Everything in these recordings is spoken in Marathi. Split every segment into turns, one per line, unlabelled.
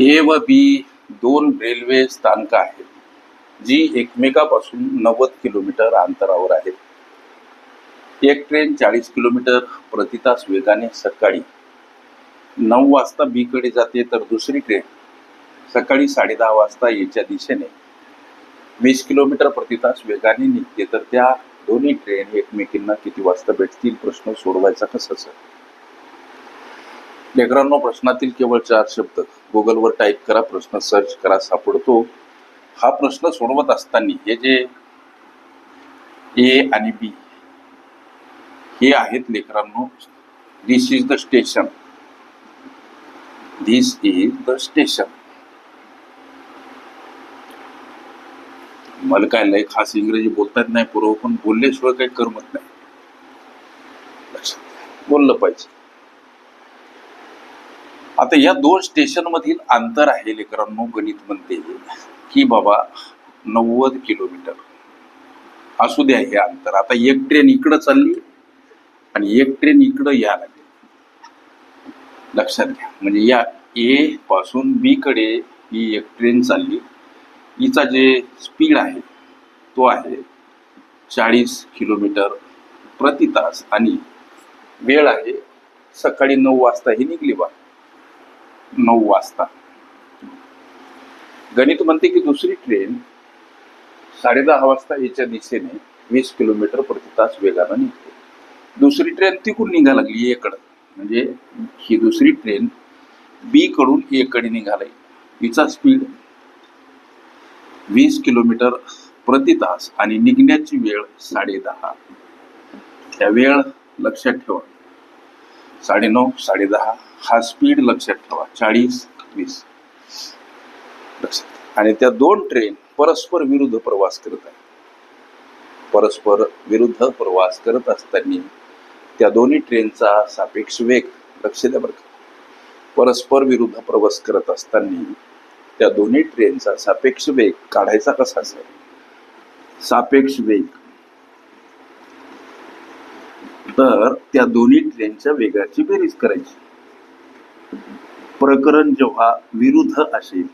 ए व बी दोन रेल्वे स्थानकं आहेत जी एकमेकापासून नव्वद किलोमीटर अंतरावर आहेत. एक ट्रेन चाळीस किलोमीटर प्रतितास वेगाने सकाळी नऊ वाजता बीकडे जाते तर दुसरी ट्रेन सकाळी साडेदहा वाजता याच्या दिशेने वीस किलोमीटर प्रतितास वेगाने निघते. तर त्या दोन्ही ट्रेन एकमेकींना किती वाजता भेटतील प्रश्न सोडवायचा कसं सर? लेकरांनो प्रश्नातील केवळ चार शब्द. गुगलवर टाईप करा प्रश्न सर्च करा सापडतो. हा प्रश्न सोडवत असताना हे जे ए आणि बी हे आहेत लेकरांनो this is the station this is the station मला काय लय खास इंग्रजी बोलता येत नाही पूर्व पण बोलल्याशिवाय काही करमत नाही. बोललं पाहिजे. आता या दोन स्टेशनमधील अंतर आहे लेकरांनो गणित म्हणते की बाबा नव्वद किलोमीटर. असू द्या हे अंतर. आता एक ट्रेन इकडं चालली आणि एक ट्रेन इकडं या लागली. लक्षात घ्या. म्हणजे या ए पासून बी कडे ही एक ट्रेन चालली. हिचा जे स्पीड आहे तो आहे चाळीस किलोमीटर प्रति तास. आणि वेळ आहे सकाळी नऊ वाजता ही निघली बा. नऊ वाजता. गणित म्हणते की दुसरी ट्रेन साडेदहा वाजता याच्या दिशेने वीस किलोमीटर प्रति तास वेगानं निघते. दुसरी ट्रेन तिकडून निघा लागली एकडं म्हणजे ही दुसरी ट्रेन बी कडून एकडे निघाली हिचा स्पीड वीस किलोमीटर प्रति तास आणि निघण्याची वेळ साडेदहा. त्या वेळ लक्षात ठेवा. साडेनऊ साडेदहा हा स्पीड लक्षात ठेवा. चाळीस वीस. लक्षात आणि त्या दोन ट्रेन परस्पर विरुद्ध प्रवास करत आहेत. परस्पर विरुद्ध प्रवास करत असताना त्या दोन्ही ट्रेनचा सापेक्ष वेग लक्ष द्या बरं का. परस्पर विरुद्ध प्रवास करत असताना त्या दोन्ही ट्रेनचा सापेक्ष वेग काढायचा कसा असेल? सापेक्ष वेग. तर त्या दोन्ही ट्रेनच्या वेगाची बेरीज करायची. प्रकरण जेव्हा विरुद्ध असेल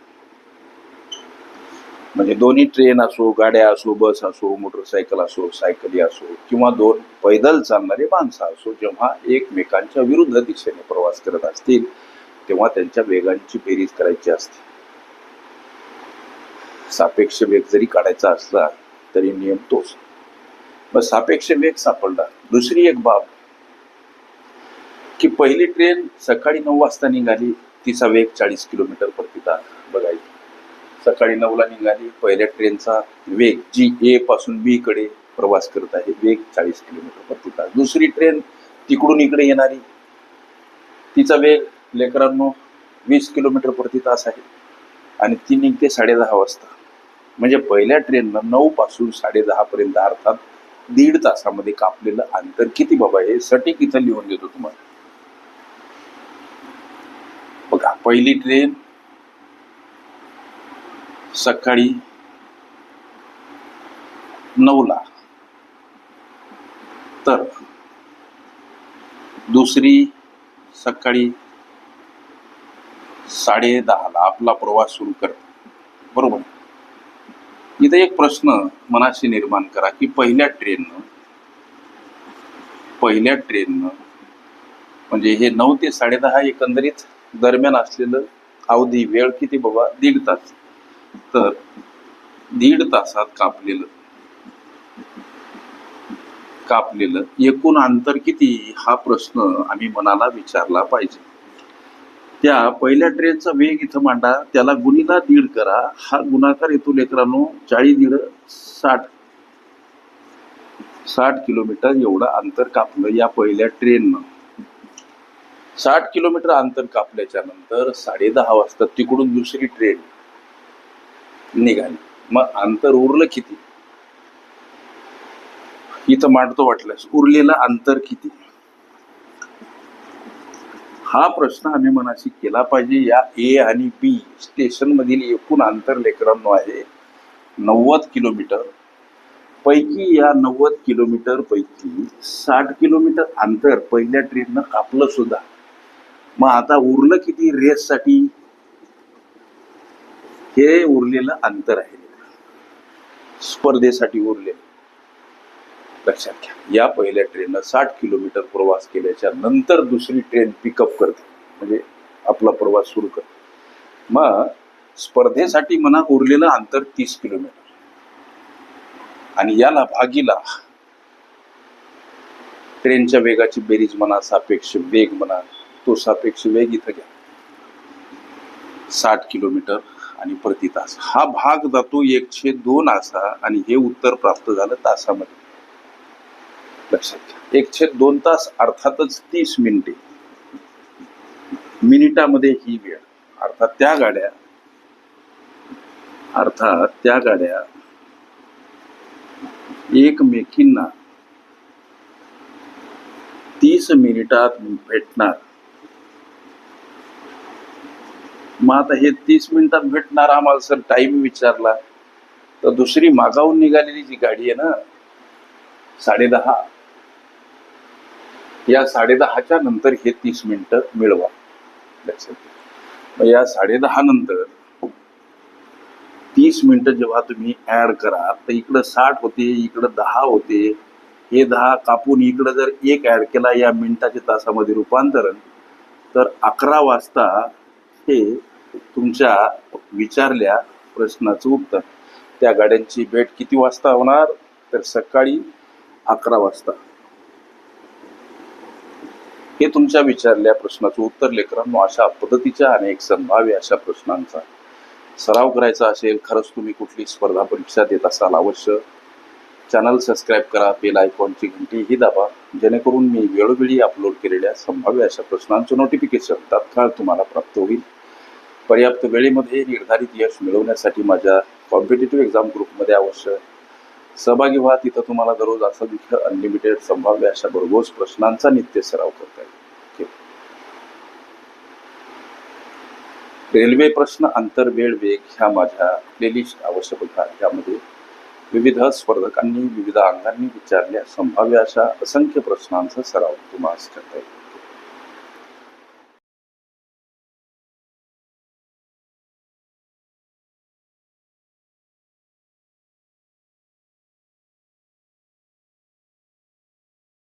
म्हणजे दोन्ही ट्रेन असो गाड्या असो बस असो मोटरसायकल असो सायकली असो किंवा दोन पैदल चालणारे माणसं असो जेव्हा एकमेकांच्या विरुद्ध दिशेने प्रवास करत असतील तेव्हा त्यांच्या वेगांची बेरीज करायची असते. सापेक्ष वेग जरी काढायचा असला तरी नियम तोच. मग सापेक्ष वेग सापडला. दुसरी एक बाब की पहिली ट्रेन सकाळी नऊ वाजता निघाली तिचा वेग चाळीस किलोमीटर प्रति तास बघायची. सकाळी नऊला निघाली. पहिल्या ट्रेनचा वेग जी ए पासून बी कडे प्रवास करत आहे. वेग चाळीस किलोमीटर प्रति तास दुसरी ट्रेन तिकडून इकडे येणारी. तिचा वेग लेकरांनो वीस किलोमीटर प्रति तास आहे. आणि ती निघते साडेदहा वाजता. म्हणजे पहिल्या ट्रेननं नऊ पासून साडेदहा पर्यंत अर्थात दीड तासामध्ये कापलेलं अंतर किती बाबा? हे सटीक इथं लिहून देतो तुम्हाला. बघा पहिली ट्रेन सकाळी नऊला. तर दुसरी सकाळी साडे दहाला आपला प्रवास सुरू करते. बरोबर? इथे एक प्रश्न मनाशी निर्माण करा की पहिल्या ट्रेननं पहिल्या ट्रेननं म्हणजे हे नऊ ते साडेदहा एकंदरीत दरम्यान असलेलं अवधी वेळ किती बाबा? दीड तास. तर दीड तासात कापलेलं कापलेलं एकूण अंतर किती? हा प्रश्न आम्ही मनाला विचारला पाहिजे. त्या पहिल्या ट्रेनचा वेग इथं मांडा त्याला गुणीला दीड करा. हा गुणाकार येतो लेकरांनो चाळीस दीड साठ. साठ किलोमीटर एवढं अंतर कापलं या पहिल्या ट्रेननं. साठ किलोमीटर अंतर कापल्याच्या नंतर साडे दहा वाजता तिकडून दुसरी ट्रेन निघाली. मग अंतर उरलं किती? इथं मांडतो वाटल्यास उरलेलं अंतर किती? हा प्रश्न आम्ही मनाशी केला पाहिजे. या ए आणि बी स्टेशन मधील एकूण अंतर लेकरांनो आहे नव्वद किलोमीटर. पैकी या नव्वद किलोमीटर पैकी साठ किलोमीटर अंतर पहिल्या ट्रेननं कापलं सुद्धा. मग आता उरलं किती रेससाठी? हे उरलेलं अंतर आहे. स्पर्धेसाठी उरले. लक्षात घ्या. या पहिल्या ट्रेननं साठ किलोमीटर प्रवास केल्याच्यानंतर दुसरी ट्रेन पिकअप करते. म्हणजे आपला प्रवास सुरू करते. मग स्पर्धेसाठी म्हणा उरलेलं अंतर तीस किलोमीटर आणि याला भागीला ट्रेनच्या वेगाची बेरीज म्हणा सापेक्ष वेग म्हणा तो सापेक्ष वेग इथं घ्या. साठ किलोमीटर आणि प्रति तास. हा भाग जातो एकशे दोन असा आणि हे उत्तर प्राप्त झालं तासामध्ये. लक्षात घ्या. एकशे दोन तास अर्थातच तीस मिनिटे. मिनिटामध्ये ही वेळ. अर्थात त्या गाड्या अर्थात त्या गाड्या एकमेकींना तीस मिनिटात भेटणार. मग आता हे तीस मिनिटात भेटणार आम्हाला सर टाइम विचारला. तर दुसरी मागावून निघालेली जी गाडी आहे ना साडेदहा या साडेदहाच्या नंतर हे तीस मिनिटं मिळवा. लक्षात मग या साडेदहा नंतर तीस मिनिटं जेव्हा तुम्ही ऍड करा तर इकडं साठ होते इकडं दहा होते. हे दहा कापून इकडं जर एक ऍड केला या मिनिटाच्या तासामध्ये रूपांतरण तर अकरा वाजता हे तुमच्या विचारल्या प्रश्नाचं उत्तर. त्या गाड्यांची भेट किती वाजता होणार? तर सकाळी अकरा वाजता. हे तुमच्या विचारल्या प्रश्नाचं उत्तर लेकरांनो अशा पद्धतीच्या अनेक संभाव्य अशा प्रश्नांचा सराव करायचा असेल खरंच तुम्ही कुठली स्पर्धा परीक्षा देत असाल अवश्य. चॅनल सबस्क्राईब करा बेल आयकॉनची घंटी ही दाबा जेणेकरून मी वेळोवेळी अपलोड केलेल्या संभाव्य अशा प्रश्नांचं नोटिफिकेशन तात्काळ तुम्हाला प्राप्त होईल. पर्याप्त वेळेमध्ये निर्धारित यश मिळवण्यासाठी माझ्या कॉम्पिटेटिव्ह एक्झाम ग्रुपमध्ये अवश्य सहभागी व्हा. तिथं तुम्हाला दररोज असं अनलिमिटेड संभाव्य अशा भरघोस प्रश्नांचा नित्य सराव करता येईल. रेल्वे प्रश्न आंतरवेळ वेग ह्या माझ्या प्लेलिस्ट अवश्य बघा यामध्ये विविध स्पर्धकांनी विविध अंगांनी विचारल्या संभाव्य अशा असंख्य प्रश्नांचा सराव तुम्हाला करता येईल.